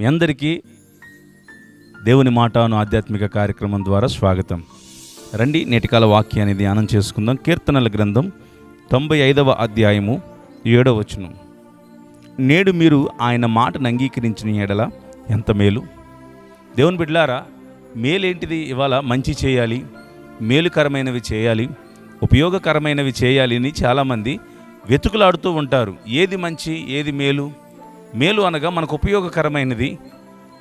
మీ అందరికీ దేవుని మాటను ఆధ్యాత్మిక కార్యక్రమం ద్వారా స్వాగతం. రండి నేటికాల వాక్యాన్ని ధ్యానం చేసుకుందాం. కీర్తనల గ్రంథం తొంభై ఐదవ అధ్యాయము ఏడవ వచనం. నేడు మీరు ఆయన మాటను అంగీకరించిన ఎడల ఎంత మేలు? దేవుని బిడ్లారా మేలేంటిది ఇవాళ మంచి చేయాలి మేలుకరమైనవి చేయాలి ఉపయోగకరమైనవి చేయాలి అని చాలామంది వెతుకులాడుతూ ఉంటారు. ఏది మంచి ఏది మేలు? మేలు అనగా మనకు ఉపయోగకరమైనది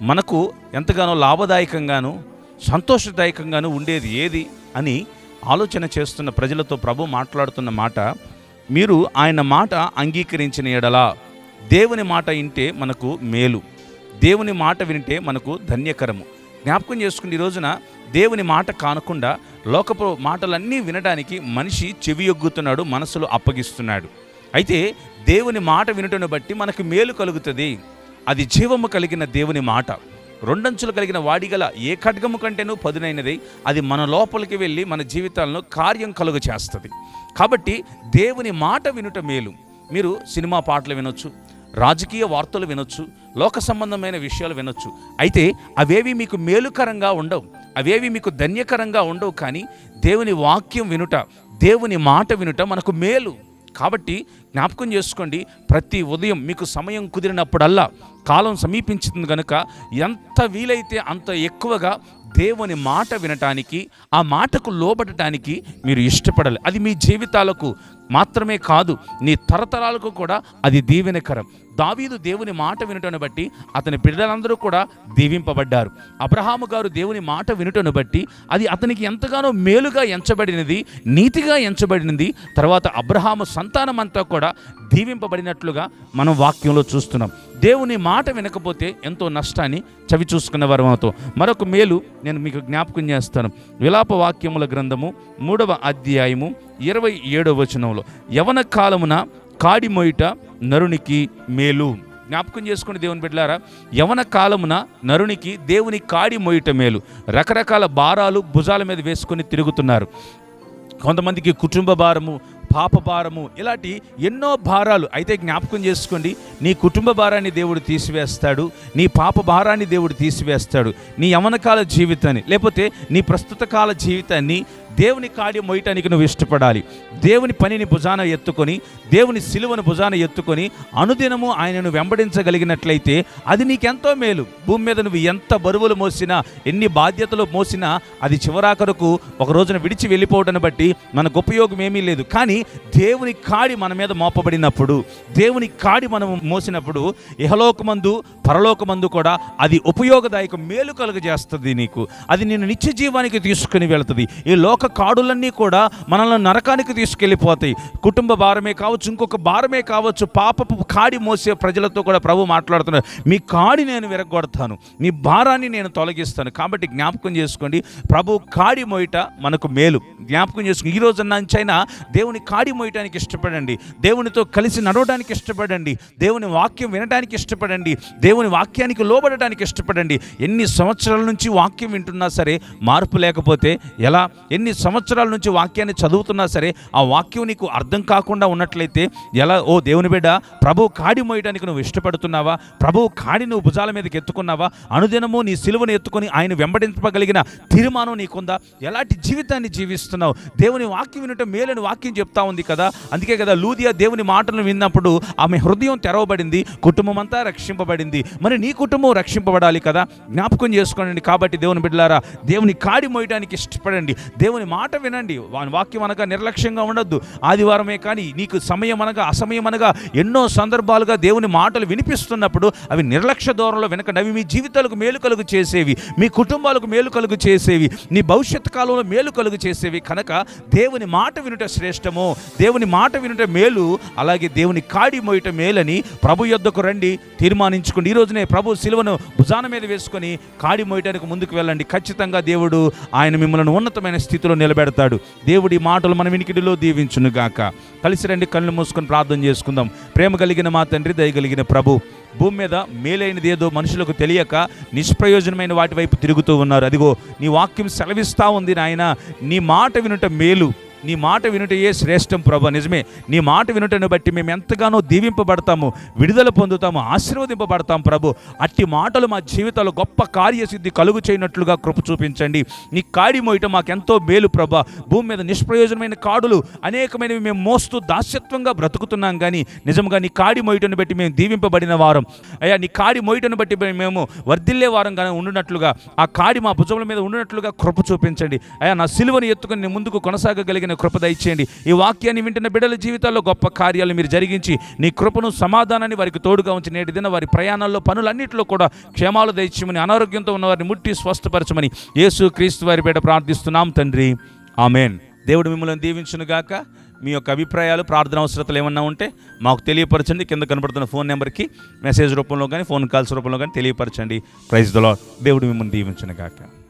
మనకు ఎంతగానో లాభదాయకంగాను సంతోషదాయకంగాను ఉండేది ఏది అని ఆలోచన చేస్తున్న ప్రజలతో ప్రభు మాట్లాడుతున్న మాట మీరు ఆయన మాట అంగీకరించిన ఎడలా దేవుని మాట వింటే మనకు మేలు. దేవుని మాట వింటే మనకు ధన్యకరము. జ్ఞాపకం చేసుకుని ఈ రోజున దేవుని మాట కానకుండా లోకపు మాటలన్నీ వినడానికి మనిషి చెవియొగ్గుతున్నాడు మనసులో అప్పగిస్తున్నాడు. అయితే దేవుని మాట వినటను బట్టి మనకు మేలు కలుగుతుంది. అది జీవము కలిగిన దేవుని మాట. రెండంచులు కలిగిన వాడిగల ఏ ఖడ్గము కంటేనూ పదునైనది. అది మన లోపలికి వెళ్ళి మన జీవితాలను కార్యం కలుగ చేస్తుంది. కాబట్టి దేవుని మాట వినుట మేలు. మీరు సినిమా పాటలు వినొచ్చు రాజకీయ వార్తలు వినొచ్చు లోక సంబంధమైన విషయాలు వినొచ్చు. అయితే అవేవి మీకు మేలుకరంగా ఉండవు అవేవి మీకు ధన్యకరంగా ఉండవు కానీ దేవుని వాక్యం వినుట దేవుని మాట వినుట మనకు మేలు. కాబట్టి జ్ఞాపకం చేసుకోండి. ప్రతి ఉదయం మీకు సమయం కుదిరినప్పుడల్లా కాలం సమీపించింది కనుక ఎంత వీలైతే అంత ఎక్కువగా దేవుని మాట వినటానికి ఆ మాటకు లోబడటానికి మీరు ఇష్టపడాలి. అది మీ జీవితాలకు మాత్రమే కాదు నీ తరతరాలకు కూడా అది దీవెనకరం. దావీదు దేవుని మాట వినటను బట్టి అతని బిడ్డలందరూ కూడా దీవింపబడ్డారు. అబ్రహాము గారు దేవుని మాట వినుటను బట్టి అది అతనికి ఎంతగానో మేలుగా ఎంచబడినది నీతిగా ఎంచబడినది. తర్వాత అబ్రహాము సంతానం అంతా కూడా దీవింపబడినట్లుగా మనం వాక్యంలో చూస్తున్నాం. దేవుని మాట వినకపోతే ఎంతో నష్టాన్ని చవి చూసుకున్న వారు అవుతాం మరొక మేలు నేను మీకు జ్ఞాపకం చేస్తాను. విలాప వాక్యముల గ్రంథము మూడవ అధ్యాయము ఇరవై ఏడవ వచనంలో యవన కాలమున కాడిమొయిట నరునికి మేలు. జ్ఞాపకం చేసుకుని దేవుని బిడ్డలారా. యవన కాలమున నరునికి దేవుని కాడి మొయిట మేలు. రకరకాల భారాలు భుజాల మీద వేసుకొని తిరుగుతున్నారు. కొంతమందికి కుటుంబ భారము పాప భారము ఇలాంటి ఎన్నో భారాలు అయితే జ్ఞాపకం చేసుకోండి. నీ కుటుంబ భారాన్ని దేవుడు తీసివేస్తాడు. నీ పాప భారాన్ని దేవుడు తీసివేస్తాడు. నీ యవనకాల జీవితాన్ని లేకపోతే నీ ప్రస్తుత కాల జీవితాన్ని దేవుని కాడి మోయటానికి నువ్వు ఇష్టపడాలి. దేవుని పనిని భుజాన ఎత్తుకొని దేవుని సిలువను భుజాన ఎత్తుకొని అనుదినము ఆయనను వెంబడించగలిగినట్లయితే అది నీకెంతో మేలు. భూమి మీద నువ్వు ఎంత బరువులు మోసినా ఎన్ని బాధ్యతలు మోసినా అది చివరాఖరకు ఒక రోజున విడిచి వెళ్ళిపోవటం బట్టి మనకు ఉపయోగం ఏమీ లేదు. కానీ దేవుని కాడి మన మీద మోపబడినప్పుడు దేవుని కాడి మనం మోసినప్పుడు ఇహలోకమందు పరలోకమందు కూడా అది ఉపయోగదాయక మేలు కలుగజేస్తుంది నీకు. అది నేను నిత్య జీవానికి తీసుకుని వెళుతుంది. ఈ లోక కాడులన్నీ కూడా మనల్ని నరకానికి తీసుకెళ్ళిపోతాయి. కుటుంబ భారమే కావచ్చు ఇంకొక భారమే కావచ్చు పాపపు కాడి మోసే ప్రజలతో కూడా ప్రభు మాట్లాడుతున్నాడు. మీ కాడి నేను విరగొడతాను మీ భారాన్ని నేను తొలగిస్తాను. కాబట్టి జ్ఞాపకం చేసుకోండి ప్రభు కాడి మోయట మనకు మేలు. జ్ఞాపకం చేసుకుని ఈ రోజు నుంచైనా దేవుని కాడి మోయటానికి ఇష్టపడండి. దేవునితో కలిసి నడవడానికి ఇష్టపడండి. దేవుని వాక్యం వినడానికి ఇష్టపడండి. దేవుని వాక్యానికి లోబడటానికి ఇష్టపడండి. ఎన్ని సంవత్సరాల నుంచి వాక్యం వింటున్నా సరే మార్పు లేకపోతే ఎలా? ఎన్ని సంవత్సరాల నుంచి వాక్యాన్ని చదువుతున్నా సరే ఆ వాక్యం నీకు అర్థం కాకుండా ఉన్నట్లయితే ఎలా ఓ దేవుని బిడ్డ ప్రభు కాడి మోయడానికి నువ్వు ఇష్టపడుతున్నావా? ప్రభు కాడి నువ్వు భుజాల మీదకి ఎత్తుకున్నావా? అనుదినము నీ సిలువను ఎత్తుకొని ఆయన వెంబడించగలిగిన తీర్మానం నీకుందా? ఎలాంటి జీవితాన్ని జీవిస్తున్నావు? దేవుని వాక్యం వినటం మేలని వాక్యం చెప్తా ఉంది కదా. అందుకే కదా లూదియా దేవుని మాటలు విన్నప్పుడు ఆమె హృదయం తెరవబడింది కుటుంబం అంతా రక్షింపబడింది. మరి నీ కుటుంబం రక్షింపబడాలి కదా? జ్ఞాపకం చేసుకోండి కాబట్టి దేవుని బిడ్డలారా దేవుని కాడి మోయడానికి ఇష్టపడండి. దేవుని మాట వినండి. వాని వాక్యం అనగా నిర్లక్ష్యంగా ఉండొద్దు. ఆదివారమే కానీ నీకు సమయం అనగా అసమయం అనగా ఎన్నో సందర్భాలుగా దేవుని మాటలు వినిపిస్తున్నప్పుడు అవి నిర్లక్ష్య దూరంలో వెనకండి. అవి మీ జీవితాలకు మేలు కలుగు చేసేవి. మీ కుటుంబాలకు మేలు కలుగు చేసేవి. నీ భవిష్యత్ కాలంలో మేలు కలుగు చేసేవి. కనుక దేవుని మాట వినుట శ్రేష్టము. దేవుని మాట వినుట మేలు. అలాగే దేవుని కాడి మోయట మేలని ప్రభు యొద్దకు రండి. తీర్మానించుకోండి. ఈ రోజునే ప్రభు శిలువను భుజాన మీద వేసుకొని కాడి మోయటానికి ముందుకు వెళ్ళండి. ఖచ్చితంగా దేవుడు ఆయన మిమ్మల్ని ఉన్నతమైన స్థితిలో నిలబెడతాడు. దేవుడి మాటలు మన వినికిడిలో దీవించునుగాక. కలిసి రండి కళ్ళు మూసుకొని ప్రార్థన చేసుకుందాం. ప్రేమ కలిగిన మా తండ్రి దయగలిగిన ప్రభు భూమి మీద మేలైనది ఏదో మనుషులకు తెలియక నిష్ప్రయోజనమైన వాటి వైపు తిరుగుతూ ఉన్నారు. అదిగో నీ వాక్యం సెలవిస్తా ఉంది నాయన. నీ మాట వినుట మేలు. నీ మాట వినుటయే శ్రేష్టం ప్రభు నిజమే. నీ మాట వినుటను బట్టి మేము ఎంతగానో దీవింపబడతాము విడుదల పొందుతాము ఆశీర్వదింపబడతాం ప్రభు. అట్టి మాటలు మా జీవితాల్లో గొప్ప కార్యసిద్ధి కలుగు చేయనట్లుగా కృప చూపించండి. నీ కాడి మోయటం మాకెంతో మేలు ప్రభ. భూమి మీద నిష్ప్రయోజనమైన కాడులు అనేకమైనవి మేము మోస్తూ దాస్యత్వంగా బ్రతుకుతున్నాం కానీ నిజంగా నీ కాడి మోయటను బట్టి మేము దీవింపబడిన వారం. అయ్యా నీ కాడి మోయటను బట్టి మేము వర్ధిల్లే వారంగా ఉండినట్లుగా ఆ కాడి మా భుజముల మీద ఉండినట్లుగా కృప చూపించండి. అయ్యా నా సిలువను ఎత్తుకుని నీ ముందుకు కొనసాగగలిగిన కృప దయచేయండి. ఈ వాక్యాన్ని వింటున్న బిడ్డల జీవితాల్లో గొప్ప కార్యాలు మీరు జరిగించి నీ కృపను సమాధానాన్ని వారికి తోడుగా ఉంచి నేటి దిన వారి ప్రయాణాల్లో పనులన్నింటిలో కూడా క్షేమాలు దయచేయమని అనారోగ్యంతో ఉన్న వారిని ముట్టి స్వస్థపరచమని యేసు క్రీస్తు వారి బిడ్డ ప్రార్థిస్తున్నాం తండ్రి. ఆమెన్. దేవుడు మిమ్మల్ని దీవించును గాక. మీ యొక్క అభిప్రాయాలు ప్రార్థన అవసరతలు ఏమన్నా ఉంటే మాకు తెలియపరచండి. కింద కనబడుతున్న ఫోన్ నెంబర్కి మెసేజ్ రూపంలో కానీ ఫోన్ కాల్స్ రూపంలో కానీ తెలియపరచండి. ప్రైజ్ దలో దేవుడు మిమ్మల్ని దీవించును గాక.